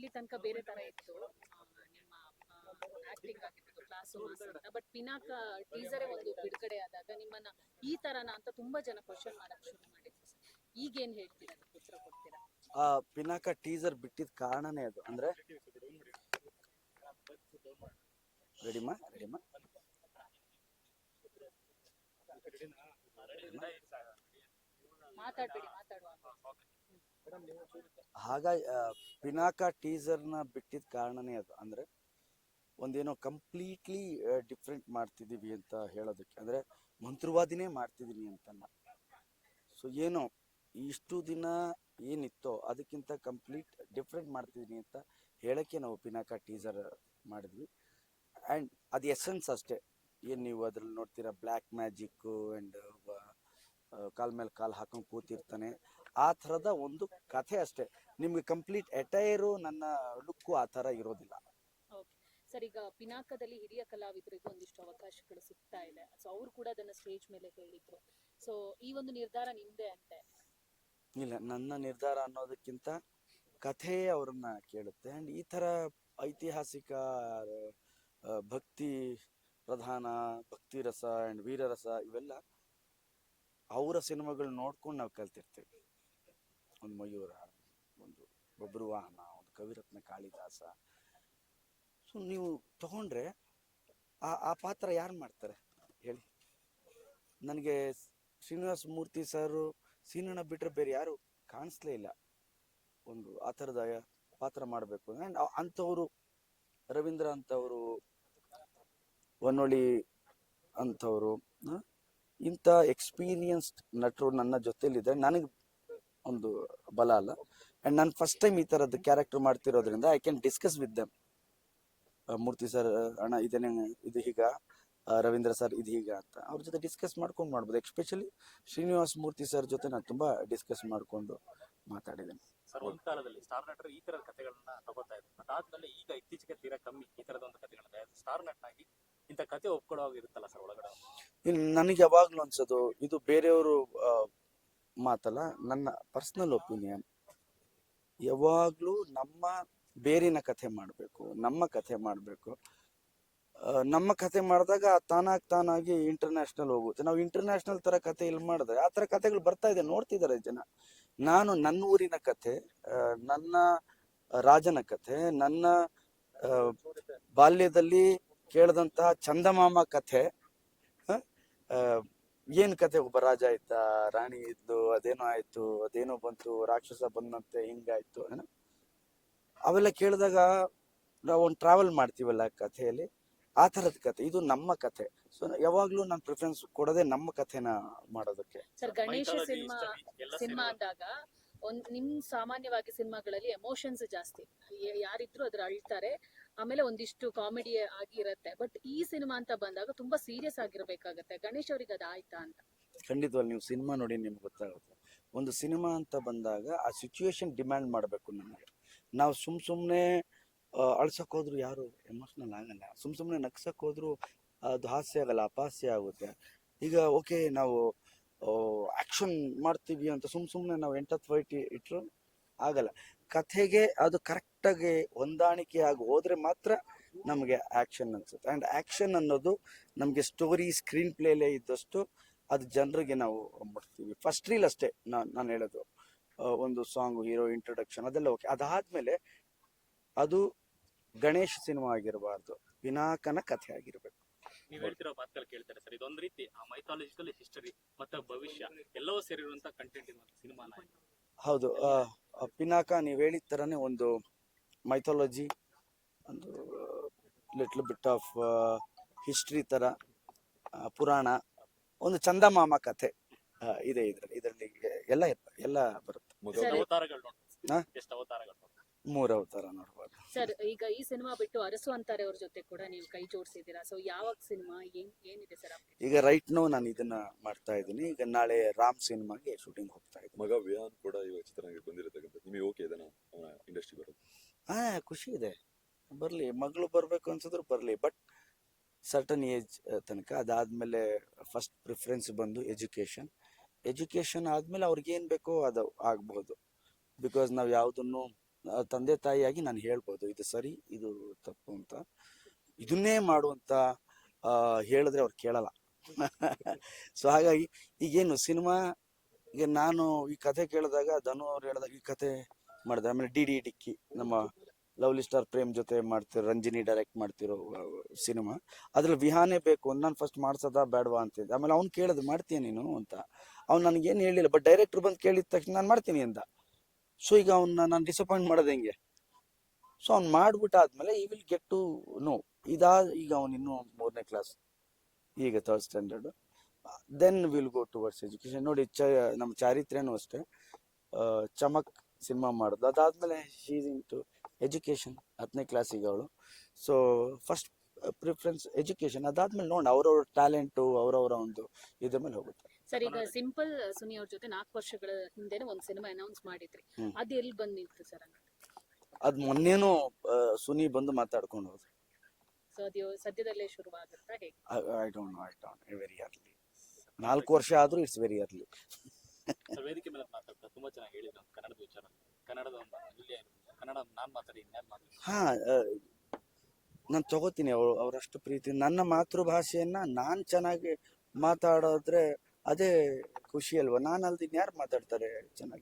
ಇಲ್ಲಿ ತನಕ ಬೇರೆ ತರ ಇತ್ತು. ನಿಮ್ಮ ಆಕ್ಟಿಂಗ್ ಆಗಿರ್ಬೋದು ಕ್ಲಾಸ್ ಅಂತ. ಬಟ್ ಪಿನಾಕ ಟೀಸರೇ ಒಂದು ಬಿಡುಗಡೆ ಆದಾಗ ನಿಮ್ಮನ್ನ ಈ ತರನ ಅಂತ ತುಂಬಾ ಜನ ಕ್ವಶನ್ ಮಾಡಕ್ ಶುರು ಮಾಡಿದ್ರು ಈಗ ಈಗೇನ್ ಹೇಳ್ತೀರಾ ಉತ್ತರ ಕೊಡ್ತೀರಾ? ಆ ಪಿನಾಕ ಟೀಸರ್ ಬಿಟ್ಟಿದ ಕಾರಣನೇ ಅದು. ಅಂದ್ರೆ ರೆಡಿಮಾ ರೆಡಿಮಾ ಮಾತಾಡ್ಬೇಡಿ ಮಾತಾಡುವ. ಹಾಗಾಗಿ ಪಿನಾಕ ಟೀಸರ್ನ ಬಿಟ್ಟಿದ ಕಾರಣನೇ ಅದು. ಅಂದ್ರೆ, ಒಂದೇನೋ ಕಂಪ್ಲೀಟ್ಲಿ ಡಿಫ್ರೆಂಟ್ ಮಾಡ್ತಿದೀವಿ ಅಂತ ಹೇಳೋದಕ್ಕೆ, ಅಂದ್ರೆ ಮಂತ್ರವಾದಿನೇ ಮಾಡ್ತಿದೀನಿ ಅಂತಲ್ಲ. ಸೊ ಏನೋ ಇಷ್ಟು ದಿನ ಏನಿತ್ತೋ ಅದಕ್ಕಿಂತ ಕಂಪ್ಲೀಟ್ ಡಿಫ್ರೆಂಟ್ ಮಾಡ್ತಿದೀನಿ ಅಂತ ಹೇಳಕ್ಕೆ ನಾವು ಪಿನಾಕ ಟೀಸರ್ ಮಾಡಿದ್ವಿ. ಆ್ಯಂಡ್ ಅದು ಎಸೆನ್ಸ್ ಅಷ್ಟೇ. ಏನು ನೀವು ಅದ್ರಲ್ಲಿ ನೋಡ್ತೀರಾ ಬ್ಲ್ಯಾಕ್ ಮ್ಯಾಜಿಕ್ಕು ಆ್ಯಂಡ್ ಕಾಲ್ ಮೇಲೆ ಕಾಲು ಹಾಕೊಂಡು ಕೂತಿರ್ತಾನೆ. ಆ ಥರದ ಒಂದು ಕಥೆ ಅಷ್ಟೇ. ನಿಮಗೆ ಕಂಪ್ಲೀಟ್ ಎಟೈರು ನನ್ನ ಲುಕ್ಕು ಆ ಥರ ಇರೋದಿಲ್ಲ. ಓಕೆ ಸರ್ ಈಗ ಪಿನಾಕದಲ್ಲಿ ಹಿರಿಯ ಕಲಾವಿದರಿಗೂ ಒಂದಿಷ್ಟು ಅವಕಾಶಗಳು ಸಿಗ್ತಾ ಇದೆ. ಸೊ ಅವ್ರು ಕೂಡ ಅದನ್ನ ಸ್ಟೇಜ್ ಮೇಲೆ ಹೇಳಿದ್ರು. ಸೊ ಈ ಒಂದು ನಿರ್ಧಾರ ನಿಮ್ದೆ ಅಂತೆ? ಇಲ್ಲ ನನ್ನ ನಿರ್ಧಾರ ಅನ್ನೋದಕ್ಕಿಂತ ಕಥೆಯೇ ಅವ್ರನ್ನ ಕೇಳುತ್ತೆ. ಆ್ಯಂಡ್ ಈ ಥರ ಐತಿಹಾಸಿಕ ಭಕ್ತಿ ಪ್ರಧಾನ ಭಕ್ತಿ ರಸ ಆ್ಯಂಡ್ ವೀರರಸ ಇವೆಲ್ಲ ಅವರ ಸಿನಿಮಾಗಳು ನೋಡ್ಕೊಂಡು ನಾವು ಕಲ್ತಿರ್ತೀವಿ. ಒಂದು ಮಯೂರ, ಒಂದು ಒಬ್ಬರು ವಾಹನ, ಒಂದು ಕವಿರತ್ನ ಕಾಳಿದಾಸ. ಸೊ ನೀವು ತಗೊಂಡ್ರೆ ಆ ಆ ಪಾತ್ರ ಯಾರು ಮಾಡ್ತಾರೆ? ಹೇಳಿ. ನನಗೆ ಶ್ರೀನಿವಾಸ ಮೂರ್ತಿ ಸರು, ಸೀನಣ್ಣ ಬಿಟ್ಟರೆ ಬೇರೆ ಯಾರು ಕಾಣಿಸ್ಲೇ ಇಲ್ಲ. ಒಂದು ಆ ಥರದ ಪಾತ್ರ ಮಾಡಬೇಕು. ಆ್ಯಂಡ್ ಅಂಥವರು, ರವೀಂದ್ರ ಅಂಥವರು, ಹೊನ್ನೊಳಿ ಅಂಥವರು ಇಂಥ ಎಕ್ಸ್ಪೀರಿಯನ್ಸ್ಡ್ ನಟರು ನನ್ನ ಜೊತೆಲಿದೆ ನನಗೆ ಒಂದು ಬಲ ಅಲ್ಲ. ಆ್ಯಂಡ್ ನಾನು ಫಸ್ಟ್ ಟೈಮ್ ಈ ಥರದ್ದು character ಮಾಡ್ತಿರೋದ್ರಿಂದ I can discuss with them Murthy sir ಅಣ್ಣ ಇದೇನೆ, ಇದು ಹೀಗ ರವೀಂದ್ರ ಸರ್ ಇದು ಹೀಗ ಅಂತ. ಅವ್ರ ಜೊತೆ ಡಿಸ್ಕಸ್ ಮಾಡ್ಕೊಂಡು ಮಾಡ್ಬೋದು. ಎಕ್ಸ್ಪೆಷಲಿ ಶ್ರೀನಿವಾಸ್ ಮೂರ್ತಿ ಸರ್ ಜೊತೆ ನಾನು ತುಂಬ ಡಿಸ್ಕಸ್ ಮಾಡಿಕೊಂಡು ಮಾತಾಡಿದ್ದೇನೆ. ಸರ್ ಒಂದು ಕಾಲದಲ್ಲಿ ಸ್ಟಾರ್ ನಟರು ಈ ತರದ ಕಥೆಗಳನ್ನ ತಗೋತಾ ಇದ್ರು. ಅದಾದ್ಮೇಲೆ ಈಗ ಇತ್ತೀಚೆಗೆ ತೀರಾ ಕಮ್ಮಿ ಈ ತರದ ಒಂದು ಕಥೆಗಳನ್ನ ಸ್ಟಾರ್ ನಟನಾಗಿ ಇಂಥ ಕತೆ ಒಪ್ಕೊಳ್ಳೋ ಇರುತ್ತಲ್ಲ ಸರ್ ಒಳಗಡೆ? ನನಗೆ ಯಾವಾಗಲೂ ಅನ್ಸೋದು, ಇದು ಬೇರೆಯವರು ಮಾತಲ್ಲ, ನನ್ನ ಪರ್ಸ್ನಲ್ ಒಪಿನಿಯನ್ ಯಾವಾಗಲೂ ನಮ್ಮ ಬೇರಿನ ಕಥೆ ಮಾಡಬೇಕು, ನಮ್ಮ ಕಥೆ ಮಾಡಬೇಕು. ನಮ್ಮ ಕತೆ ಮಾಡಿದಾಗ ತಾನಾಗಿ ತಾನಾಗಿ ಇಂಟರ್ನ್ಯಾಷನಲ್ ಹೋಗುತ್ತೆ. ನಾವು ಇಂಟರ್ನ್ಯಾಷನಲ್ ತರ ಕಥೆ ಇಲ್ಲಿ ಮಾಡಿದ್ರೆ, ಆ ಥರ ಕಥೆಗಳು ಬರ್ತಾ ಇದೆ, ನೋಡ್ತಿದ್ದಾರೆ ಜನ. ನಾನು ನನ್ನ ಊರಿನ ಕಥೆ ನನ್ನ ರಾಜನ ಕಥೆ, ನನ್ನ ಬಾಲ್ಯದಲ್ಲಿ ಕೇಳಿದಂತಹ ಚಂದಮಾಮ ಕಥೆ ಏನು ಆ, ಏನ್ ಕತೆ ಒಬ್ಬ ರಾಜ ಇದ್ದ ರಾಣಿ ಇದ್ದು ಅದೇನೋ ಆಯ್ತು ಅದೇನೋ ಬಂತು ರಾಕ್ಷಸ ಬಂದಂತೆ ಹಿಂಗಾಯ್ತು ಏನೋ ಅವೆಲ್ಲ ಕೇಳಿದಾಗ ನಾವು ಒಂದು ಟ್ರಾವೆಲ್ ಮಾಡ್ತೀವಲ್ಲ ಕಥೆಯಲ್ಲಿ ಆ ಥರದ ಕಥೆ ಇದು ನಮ್ಮ ಕಥೆ. ಸೊ ಯಾವಾಗ್ಲೂ ನಾನು ಪ್ರಿಫರೆನ್ಸ್ ಕೊಡೋದೇ ನಮ್ಮ ಕಥೆನ ಮಾಡೋದಕ್ಕೆ. ಸರ್ ಗಣೇಶ ಸಿನಿಮಾ ಸಿನಿಮಾ ಅಂದಾಗ ಒಂದ್ ನಿಮ್ ಸಾಮಾನ್ಯವಾಗಿ ಸಿನಿಮಾಗಳಲ್ಲಿ ಎಮೋಷನ್ಸ್ ಜಾಸ್ತಿ. ಯಾರಿದ್ರು ಅದ್ರ ಅಳ್ತಾರೆ ಆಮೇಲೆ ಒಂದಿಷ್ಟು ಕಾಮಿಡಿ ಆಗಿರುತ್ತೆ. ಬಟ್ ಈ ಸಿನಿಮಾ ಅಂತ ಬಂದಾಗ ತುಂಬಾ ಸೀರಿಯಸ್ ಆಗಿರ್ಬೇಕಾಗತ್ತೆ. ಗಣೇಶ್ ಅವ್ರಿಗೆ ಅದಾಯ್ತಾ ಅಂತ? ಖಂಡಿತವಾಗಿ ನೀವು ಸಿನಿಮಾ ನೋಡಿ ನಿಮ್ಗೆ ಗೊತ್ತಾಗುತ್ತೆ. ಒಂದು ಸಿನಿಮಾ ಅಂತ ಬಂದಾಗ ಆ ಸಿಚುವೇಶನ್ ಡಿಮ್ಯಾಂಡ್ ಮಾಡಬೇಕು ನಮಗೆ. ನಾವು ಸುಮ್ ಸುಮ್ಮನೆ ಅಳ್ಸಕ್ ಹೋದ್ರು ಯಾರು? ಎಮೋಷ್ನಲ್ ಆಗಲ್ಲ. ಸುಮ್ ಸುಮ್ಮನೆ ನಗ್ಸಕ್ ಹೋದ್ರು ಅದು ಹಾಸ್ಯ ಆಗಲ್ಲ, ಅಪಾಸ್ಯ ಆಗುತ್ತೆ. ಈಗ ಓಕೆ ನಾವು ಆಕ್ಷನ್ ಮಾಡ್ತೀವಿ ಅಂತ ಸುಮ್ ಸುಮ್ಮನೆ ನಾವು ಎಂಟತ್ತು ಫೈಟ್ ಇಟ್ರು ಆಗಲ್ಲ. ಕಥೆಗೆ ಅದು ಕರೆಕ್ಟಾಗಿ ಹೊಂದಾಣಿಕೆ ಆಗಿ ಹೋದರೆ ಮಾತ್ರ ನಮಗೆ ಆ್ಯಕ್ಷನ್ ಅನಿಸುತ್ತೆ. ಆ್ಯಂಡ್ ಆ್ಯಕ್ಷನ್ ಅನ್ನೋದು ನಮಗೆ ಸ್ಟೋರಿ ಸ್ಕ್ರೀನ್ ಪ್ಲೇಲೇ ಇದ್ದಷ್ಟು ಅದು ಜನರಿಗೆ ನಾವು ಮುಟ್ತೀವಿ. ಫಸ್ಟ್ ರೀಲ್ ಅಷ್ಟೇ ನಾನು ನಾನು ಹೇಳೋದು. ಒಂದು ಸಾಂಗ್ ಹೀರೋ ಇಂಟ್ರೊಡಕ್ಷನ್ ಅದೆಲ್ಲ ಓಕೆ ಅದಾದಮೇಲೆ ಅದು ಗಣೇಶ್ ಸಿನಿಮಾ ಆಗಿರಬಾರ್ದು. ವಿನಾಕನ ಕಥೆ ಆಗಿರಬೇಕು. ನೀವು ಹೇಳ್ತಿರೋ ಮಾತುಗಳು ಕೇಳ್ತಾರೆ ಸರ್. ಇದೊಂದು ರೀತಿ ಆ ಮೈಥಾಲಜಿಕಲ್ ಹಿಸ್ಟರಿ ಮತ್ತೆ ಭವಿಷ್ಯ ಎಲ್ಲವೂ ಸೇರಿರುವಂತ ಕಂಟೆಂಟ್ ಸಿನಿಮಾ ಸಿನಿಮಾನ ಹೌದು. ಪಿನಾಕ ನೀವು ಹೇಳಿದ ಥರನೇ ಒಂದು ಮೈಥಾಲಜಿ ಒಂದು ಲಿಟ್ಲ್ ಬಿಟ್ ಆಫ್ ಹಿಸ್ಟ್ರಿ ಥರ ಪುರಾಣ ಒಂದು ಚಂದಮಾಮ ಕಥೆ ಇದೆ ಇದರಲ್ಲಿ ಇದರಲ್ಲಿ ಎಲ್ಲ ಎಲ್ಲ ಬರುತ್ತೆ. ಸರಿ. ಅವತಾರಗಳು ಹಾ? ಎಷ್ಟು ಅವತಾರಗಳು ನೋಡ್ಬೋದು? ಮೂರು ಅವತಾರ ನೋಡ್ಬೋದು. ಸರ್ ಈಗ ಈ ಸಿನಿಮಾ ಬಿಟ್ಟು ಅರಸು ಅಂತಾರೆ ಅವ್ರ ಜೊತೆ ಕೂಡ ನೀವು ಕೈ ಜೋಡಿಸಿದ್ದೀರಾ? ಸೊ ಯಾವಾಗ ಸಿನಿಮಾ ಏನ್ ಏನಿದೆ ಸರ್ ಈಗ ರೈಟ್ ನೋ ನಾನು ಇದನ್ನ ಮಾಡ್ತಾ ಇದ್ದೀನಿ. ಈಗ ನಾಳೆ ರಾಮ್ ಸಿನಿಮಾಗೆ ಶೂಟಿಂಗ್ ಹೋಗ್ತಾ ಇದ್ದೀನಿ ಮಗ ವಿಯಾನ್ ಕೂಡ ಇವಾಗ ಚಿತ್ರರಂಗಕ್ಕೆ ಬಂದಿರತಕ್ಕಂಥ ನಿಮಗೆ ಓಕೆ ಇದನ್ನ ಇಂಡಸ್ಟ್ರಿ ಬರೋದು? ಹಾ, ಖುಷಿ ಇದೆ. ಬರಲಿ, ಮಗಳು ಬರಬೇಕು ಅನ್ಸಿದ್ರು ಬರಲಿ ಬಟ್ ಸರ್ಟನ್ ಏಜ್ ತನಕ ಅದಾದಮೇಲೆ ಫಸ್ಟ್ ಪ್ರಿಫರೆನ್ಸ್ ಬಂದು ಎಜುಕೇಶನ್ ಎಜುಕೇಶನ್ ಆದಮೇಲೆ ಅವ್ರಿಗೇನು ಬೇಕೋ ಅದು ಆಗ್ಬಹುದು ಬಿಕಾಸ್ ನಾವು ಯಾವುದನ್ನು ತಂದೆ ತಾಯಿಯಾಗಿ ನಾನು ಹೇಳ್ಬೋದು, ಇದು ಸರಿ, ಇದು ತಪ್ಪು ಅಂತ. ಇದನ್ನೇ ಮಾಡುವಂತ ಹೇಳಿದ್ರೆ ಅವ್ರು ಕೇಳಲ್ಲ. ಸೊ ಹಾಗಾಗಿ ಈಗೇನು ಸಿನಿಮಾ, ಈಗ ನಾನು ಈ ಕಥೆ ಕೇಳಿದಾಗ, ಧನು ಅವ್ರು ಹೇಳಿದಾಗ ಈ ಕಥೆ ಮಾಡಿದೆ ಆಮೇಲೆ ಡಿ ಡಿ ಡಿಕ್ಕಿ, ನಮ್ಮ ಲವ್ಲಿ ಸ್ಟಾರ್ ಪ್ರೇಮ್ ಜೊತೆ ಮಾಡ್ತಿರೋ, ರಂಜಿನಿ ಡೈರೆಕ್ಟ್ ಮಾಡ್ತಿರೋ ಸಿನಿಮಾ. ಅದ್ರಲ್ಲಿ ವಿಹಾನೇ ಬೇಕು ನಾನು ಫಸ್ಟ್ ಮಾಡ್ಸೋದಾ ಬೇಡವಾ ಅಂತಿದ್ದೆ ಆಮೇಲೆ ಅವ್ನು ಕೇಳಿದ್ ಮಾಡ್ತೀಯ ನೀನು ಅಂತ. ಅವ್ನು ನನಗೇನು ಹೇಳಿಲ್ಲ ಬಟ್ ಡೈರೆಕ್ಟ್ರ್ ಬಂದು ಕೇಳಿದ ತಕ್ಷಣ ನಾನು ಮಾಡ್ತೀನಿ ಅಂತ ಸೊ ಈಗ ಅವ್ನ ನಾನು ಡಿಸಪಾಯಿಂಟ್ ಮಾಡೋದು ಹೆಂಗೆ? ಸೊ ಅವ್ನು ಮಾಡ್ಬಿಟ್ಟಾದ್ಮೇಲೆ ಈ ವಿಲ್ ಗೆಟ್ ಟು ನೋ ಇದಾ, ಈಗ ಅವನು ಇನ್ನು ಮೂರನೇ ಕ್ಲಾಸ್ ಈಗ third standard then will go towards education ನೋಡಿ, ಚ ನಮ್ಮ ಚಾರಿತ್ರ್ಯನೂ ಅಷ್ಟೇ. ಚಮಕ್ ಸಿನಿಮಾ ಮಾಡೋದು. ಅದಾದ್ಮೇಲೆ ಶೀಸ್ ಇಂಟು ಎಜುಕೇಶನ್ ಹತ್ತನೇ ಕ್ಲಾಸಿಗೆ ಅವಳು. ಸೊ ಫಸ್ಟ್ ಪ್ರಿಫರೆನ್ಸ್ ಎಜುಕೇಶನ್ ಅದಾದ್ಮೇಲೆ ನೋಡಿ ಅವ್ರವ್ರ ಟ್ಯಾಲೆಂಟು ಅವರವರ ಒಂದು ಇದ್ರ ಮೇಲೆ ಹೋಗುತ್ತೆ. ಸರ್ ಈಗ ಸಿಂಪಲ್ ಸುನಿ ಅವ್ರ ಜೊತೆ ನಾಲ್ಕು ವರ್ಷಗಳ ಹಿಂದೆನೆ ಒಂದು ಸಿನಿಮಾ ಅನೌನ್ಸ್ ಮಾಡಿದ್ರಿ. ಅದು ಎಲ್ಲಿ ಬಂದು ನಿಂತು ಸರ್ ಅದು? ಮೊನ್ನೆನೂ ಸುನಿ ಬಂದು ಮಾತಾಡ್ಕೊಂಡು ಹೋದ್ರು. ಸೊ ಅದು ಸದ್ಯದಲ್ಲೇ ಶುರುವಾಗುತ್ತಾ ಹೇಗೆ? I don't know I don't very early ನಾಲ್ಕು ವರ್ಷ ಆದರೂ ಇಟ್ಸ್ ವೆರಿ ಅರ್ಲಿ ಸರ್ ವೇದಿಕೆ ಮೇಲೆ ಮಾತಾಡ್ತಾ ತುಂಬಾ ಚೆನ್ನಾಗಿ ಹೇಳಿದ್ರು ಕನ್ನಡದ ವಿಚಾರ ಕನ್ನಡದ ಒಂದು ಅಮೂಲ್ಯ. ಕನ್ನಡ ನಾನ್ ಮಾತಾಡಿ ಹಾ ನಾನು ತಗೋತೀನಿ ಅವ್ರು, ಅವರಷ್ಟು ಪ್ರೀತಿ. ನನ್ನ ಮಾತೃಭಾಷೆಯನ್ನ ನಾನ್ ಚೆನ್ನಾಗಿ ಮಾತಾಡೋದ್ರೆ ಅದೇ ಖುಷಿ ಅಲ್ವಾ? ನಾನು ಅಲ್ದಿನ್ ಯಾರು ಮಾತಾಡ್ತಾರೆ ಚೆನ್ನಾಗಿ?